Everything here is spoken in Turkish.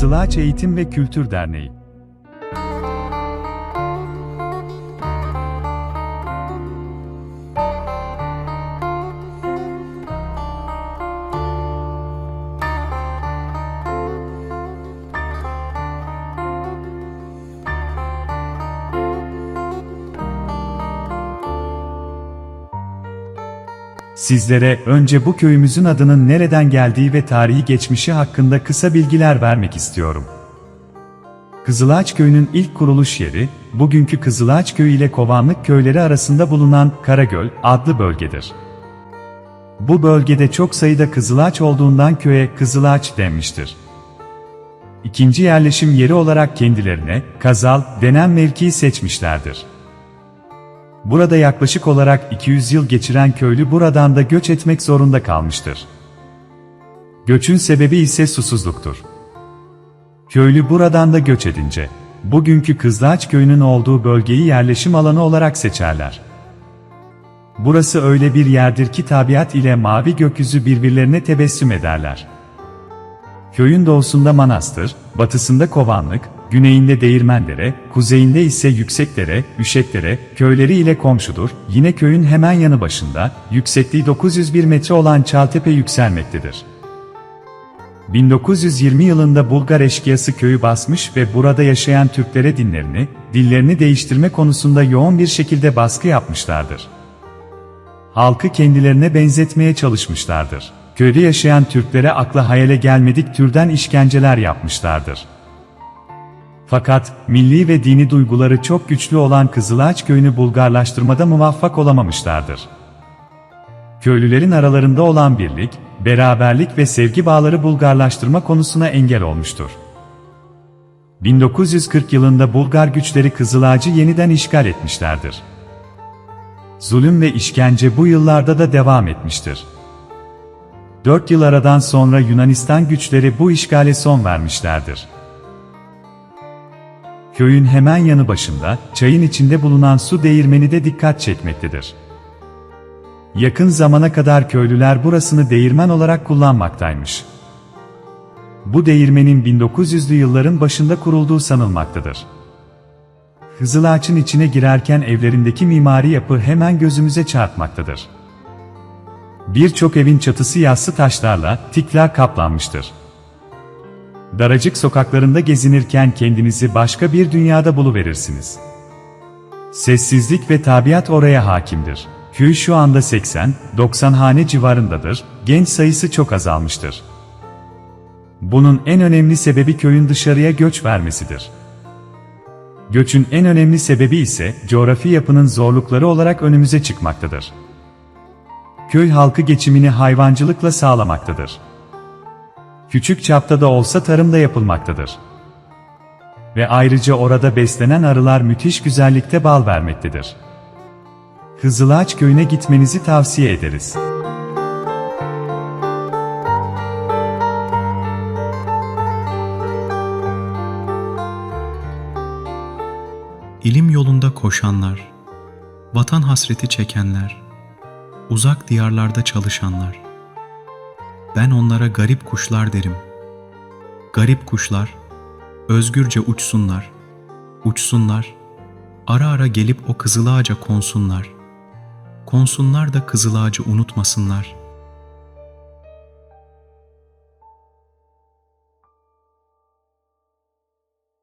Kızılağaç Eğitim ve Kültür Derneği Sizlere önce bu köyümüzün adının nereden geldiği ve tarihi geçmişi hakkında kısa bilgiler vermek istiyorum. Kızılağaç Köyü'nün ilk kuruluş yeri, bugünkü Kızılağaç Köyü ile Kovanlık köyleri arasında bulunan Karagöl adlı bölgedir. Bu bölgede çok sayıda kızılağaç olduğundan köye Kızılağaç denmiştir. İkinci yerleşim yeri olarak kendilerine Kazal denen mevkiyi seçmişlerdir. Burada yaklaşık olarak 200 yıl geçiren köylü buradan da göç etmek zorunda kalmıştır. Göçün sebebi ise susuzluktur. Köylü buradan da göç edince, bugünkü Kızılağaç köyünün olduğu bölgeyi yerleşim alanı olarak seçerler. Burası öyle bir yerdir ki tabiat ile mavi gökyüzü birbirlerine tebessüm ederler. Köyün doğusunda Manastır, batısında Kovanlık, güneyinde Değirmendere, kuzeyinde ise Yüksekdere, Üşekdere, köyleri ile komşudur. Yine köyün hemen yanı başında, yüksekliği 901 metre olan Çaltepe yükselmektedir. 1920 yılında Bulgar eşkıyası köyü basmış ve burada yaşayan Türklere dinlerini, dillerini değiştirme konusunda yoğun bir şekilde baskı yapmışlardır. Halkı kendilerine benzetmeye çalışmışlardır. Köyde yaşayan Türklere akla hayale gelmedik türden işkenceler yapmışlardır. Fakat milli ve dini duyguları çok güçlü olan Kızılağaç köyünü Bulgarlaştırmada muvaffak olamamışlardır. Köylülerin aralarında olan birlik, beraberlik ve sevgi bağları Bulgarlaştırma konusuna engel olmuştur. 1940 yılında Bulgar güçleri Kızılağacı yeniden işgal etmişlerdir. Zulüm ve işkence bu yıllarda da devam etmiştir. 4 yıl aradan sonra Yunanistan güçleri bu işgale son vermişlerdir. Köyün hemen yanı başında, çayın içinde bulunan su değirmeni de dikkat çekmektedir. Yakın zamana kadar köylüler burasını değirmen olarak kullanmaktaymış. Bu değirmenin 1900'lü yılların başında kurulduğu sanılmaktadır. Kızılağaç'ın içine girerken evlerindeki mimari yapı hemen gözümüze çarpmaktadır. Birçok evin çatısı yassı taşlarla, tikler kaplanmıştır. Daracık sokaklarında gezinirken kendinizi başka bir dünyada buluverirsiniz. Sessizlik ve tabiat oraya hakimdir. Köy şu anda 80-90 hane civarındadır, genç sayısı çok azalmıştır. Bunun en önemli sebebi köyün dışarıya göç vermesidir. Göçün en önemli sebebi ise coğrafi yapının zorlukları olarak önümüze çıkmaktadır. Köy halkı geçimini hayvancılıkla sağlamaktadır. Küçük çapta da olsa tarım da yapılmaktadır. Ve ayrıca orada beslenen arılar müthiş güzellikte bal vermektedir. Kızılağaç köyüne gitmenizi tavsiye ederiz. İlim yolunda koşanlar, vatan hasreti çekenler, uzak diyarlarda çalışanlar. Ben onlara garip kuşlar derim. Garip kuşlar, özgürce uçsunlar, uçsunlar, ara ara gelip o kızıl ağaca konsunlar. Konsunlar da kızıl ağacı unutmasınlar.